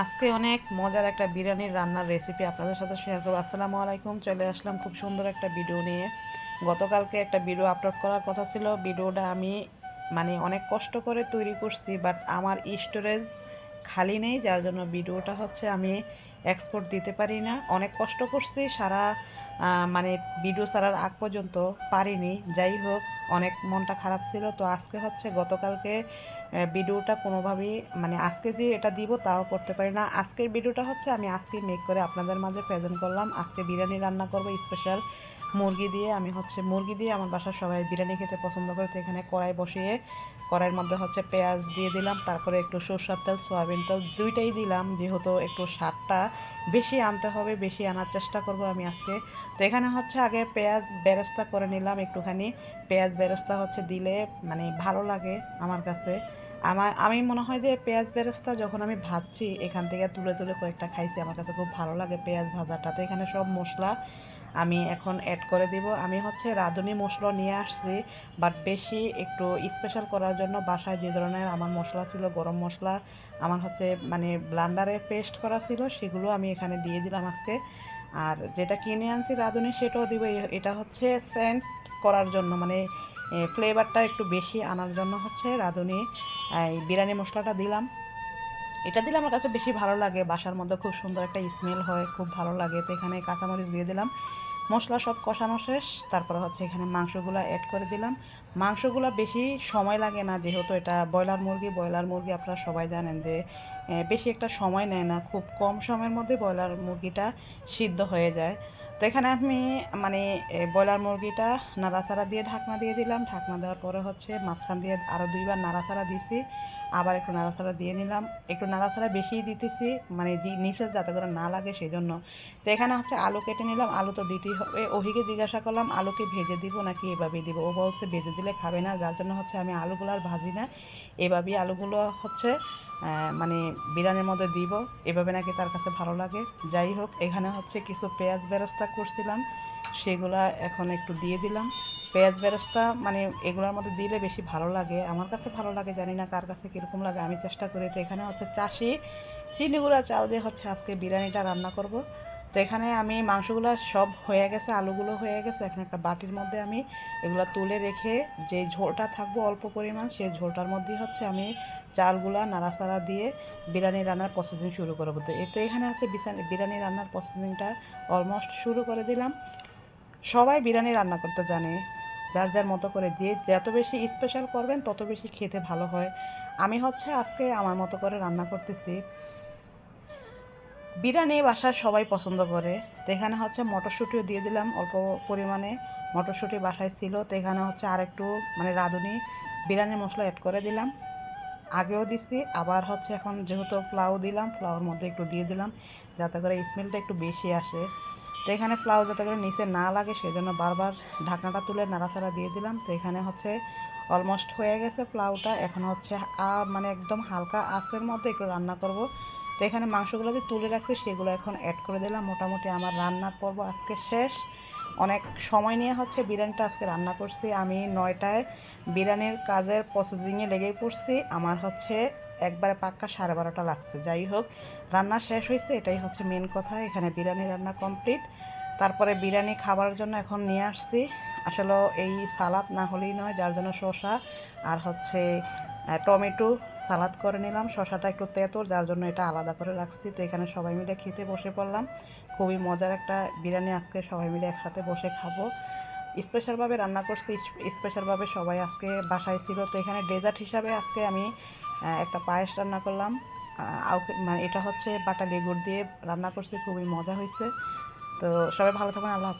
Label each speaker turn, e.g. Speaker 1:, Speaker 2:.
Speaker 1: আজকে অনেক মজার একটা বিরিয়ানির রান্নার রেসিপি আপনাদের সাথে শেয়ার করব। আসসালামু আলাইকুম, চলে আসলাম খুব সুন্দর একটা ভিডিও নিয়ে। গতকালকে একটা ভিডিও আপলোড করার কথা ছিল। ভিডিওটা আমি মানে অনেক কষ্ট করে তৈরি করছি বাট আমার স্টোরেজ খালি নেই, যার জন্য ভিডিওটা হচ্ছে আমি এক্সপোর্ট দিতে পারি না। অনেক কষ্ট করছি, সারা মানে ভিডিও ছাড়ার আগ পর্যন্ত পারিনি। যাই হোক, অনেক মনটা খারাপ ছিল। তো আজকে হচ্ছে গতকালকে ভিডিওটা কোনোভাবেই মানে আজকে যে এটা দিব তাও করতে পারি না। আজকের ভিডিওটা হচ্ছে আমি আজকে মেক করে আপনাদের মাঝে প্রেজেন্ট করলাম। আজকে বিরিয়ানি রান্না করব স্পেশাল মুরগি দিয়ে আমি হচ্ছে মুরগি দিয়ে আমার বাসার সবাই বিরিয়ানি খেতে পছন্দ করে। তো এখানে কড়াই বসিয়ে কড়াইয়ের মধ্যে হচ্ছে পেঁয়াজ দিয়ে দিলাম, তারপরে একটু সরষার তেল, সয়াবিন তেল দুইটাই দিলাম। যেহেতু একটু স্বাদটা বেশি আনতে হবে, বেশি আনার চেষ্টা করব আমি আজকে। তো এখানে হচ্ছে আগে পেঁয়াজ বেরেস্তা করে নিলাম একটুখানি। পেঁয়াজ বেরেস্তা হচ্ছে দিলে মানে ভালো লাগে আমার কাছে। আমার, আমি মনে হয় যে পেঁয়াজ বেরেস্তা যখন আমি ভাজছি, এখান থেকে তুলে তুলে কয়েকটা খাইছি, আমার কাছে খুব ভালো লাগে পেঁয়াজ ভাজাটা। তো এখানে সব মশলা আমি এখন অ্যাড করে দিব। আমি হচ্ছে রাঁধুনি মশলা নিয়ে আসছি বাট বেশি একটু স্পেশাল করার জন্য বাসায় যে ধরনের আমার মশলা ছিল, গরম মশলা, আমার হচ্ছে মানে ব্লান্ডারে পেস্ট করা ছিল, সেগুলো আমি এখানে দিয়ে দিলাম আজকে। আর যেটা কিনে আনছি রাঁধুনি, সেটাও দিব। এটা হচ্ছে সেন্ট করার জন্য মানে ফ্লেভারটা একটু বেশি আনার জন্য হচ্ছে রাঁধুনি, এই বিরিয়ানি মশলাটা দিলাম। এটা দিলে আমার কাছে বেশি ভালো লাগে, বাসার মধ্যে খুব সুন্দর একটা স্মেল হয়, খুব ভালো লাগে। তো এখানে কাঁচামরিচ দিয়ে দিলাম, মশলা সব কষানো শেষ, তারপরে হচ্ছে এখানে মাংসগুলো অ্যাড করে দিলাম। মাংসগুলো বেশি সময় লাগে না, যেহেতু এটা ব্রয়লার মুরগি ব্রয়লার মুরগি আপনারা সবাই জানেন যে বেশি একটা সময় নেয় না, খুব কম সময়ের মধ্যে ব্রয়লার মুরগিটা সিদ্ধ হয়ে যায়। তো এখানে আমি মানে ব্রয়লার মুরগিটা নাড়াচাড়া দিয়ে ঢাকনা দিয়ে দিলাম। ঢাকনা দেওয়ার পরে হচ্ছে মাঝখান দিয়ে আরও দুইবার নাড়াচাড়া দিছি। আবার একটু নাড়াচাড়া দিয়ে নিলাম। একটু নাড়াচাড়া বেশিই দিতেছি মানে যে নিচে যাতে করে না লাগে সেই জন্য তো এখানে হচ্ছে আলু কেটে নিলাম। আলু তো দিতেই হবে। ওহিকে জিজ্ঞাসা করলাম, আলুকে ভেজে দিব নাকি এভাবেই দিব? ও বলছে, ভেজে দিলে খাবে না। যার জন্য হচ্ছে আমি আলুগুলো আর ভাজি না। এভাবেই আলুগুলো হচ্ছে মানে বিরিয়ানির মধ্যে দিব। এভাবে নাকি তার কাছে ভালো লাগে। যাই হোক, এখানে হচ্ছে কিছু পেঁয়াজ বেরস্তা করছিলাম। সেগুলা এখন একটু দিয়ে দিলাম। পেঁয়াজ ব্যবস্থা মানে এগুলোর মধ্যে দিলে বেশি ভালো লাগে। আমার কাছে ভালো লাগে, জানি না কার কাছে কীরকম লাগে, আমি চেষ্টা করি। তো এখানে হচ্ছে চাষি চিনিগুলা চাল দিয়ে হচ্ছে আজকে বিরিয়ানিটা রান্না করব। তো এখানে আমি মাংসগুলো সব হয়ে গেছে, আলুগুলো হয়ে গেছে। এখন একটা বাটির মধ্যে আমি এগুলো তুলে রেখে যে ঝোলটা থাকব অল্প পরিমাণ, সেই ঝোলটার মধ্যেই হচ্ছে আমি চালগুলা নাড়াচাড়া দিয়ে বিরিয়ানি রান্নার প্রসেসিং শুরু করব। তো এ তো এখানে হচ্ছে বিরিয়ানি রান্নার প্রসেসিংটা অলমোস্ট শুরু করে দিলাম। সবাই বিরিয়ানি রান্না করতে জানে, যার যার মতো করে। যে যত বেশি স্পেশাল করবেন, তত বেশি খেতে ভালো হয়। আমি হচ্ছে আজকে আমার মতো করে রান্না করতেছি। বিরিয়ানি বাসায় সবাই পছন্দ করে। তো এখানে হচ্ছে মটরশুঁটিও দিয়ে দিলাম, অল্প পরিমাণে মটরশুঁটি বাসায় ছিল। তো এখানে হচ্ছে আরেকটু মানে রাঁধুনি, বিরিয়ানির মশলা অ্যাড করে দিলাম। আগেও দিছি, আবার হচ্ছে এখন যেহেতু পোলাও দিলাম, পোলাওর মধ্যে একটু দিয়ে দিলাম, যাতে করে স্মেলটা একটু বেশি আসে। তো এখানে পোলাও যাতে করে নিচে না লাগে সেই জন্য বারবার ঢাকনাটা তুলে নাড়াচাড়া দিয়ে দিলাম। তো এখানে হচ্ছে অলমোস্ট হয়ে গেছে পোলাওটা। এখন হচ্ছে মানে একদম হালকা আঁচের মধ্যে একটু রান্না করব। তো এখানে মাংসগুলো যে তুলে রাখছি, সেগুলো এখন অ্যাড করে দিলাম। মোটামুটি আমার রান্নার পর্ব আজকে শেষ। অনেক সময় নিয়ে হচ্ছে বিরিয়ানিটা আজকে রান্না করছি। আমি নয়টায় বিরিয়ানির কাজের প্রসেসিংয়ে লেগেই পড়ছি। আমার হচ্ছে একবারে পাক্কা সাড়ে বারোটা লাগছে। যাই হোক, রান্না শেষ হয়েছে, এটাই হচ্ছে মেন কথা। এখানে বিরিয়ানি রান্না কমপ্লিট তারপরে বিরিয়ানি খাবার জন্য এখন নিয়ে আসছি। আসলে এই সালাদ না হলেই নয়, যার জন্য শসা আর হচ্ছে টমেটো সালাদ করে নিলাম শসাটা একটু তেঁতর যার জন্য এটা আলাদা করে রাখছি। তো এখানে সবাই মিলে খেতে বসে পড়লাম। খুবই মজার একটা বিরিয়ানি আজকে সবাই মিলে একসাথে বসে খাব। স্পেশালভাবে রান্না করছি, স্পেশালভাবে সবাই আজকে বাসায় ছিল। তো এখানে ডেজার্ট হিসাবে আজকে আমি একটা পায়েস রান্না করলাম। মানে এটা হচ্ছে বাটা লেগুড় দিয়ে রান্না করছি, খুবই মজা হয়েছে। তো সবাই ভালো থাকবেন, আল্লাহ।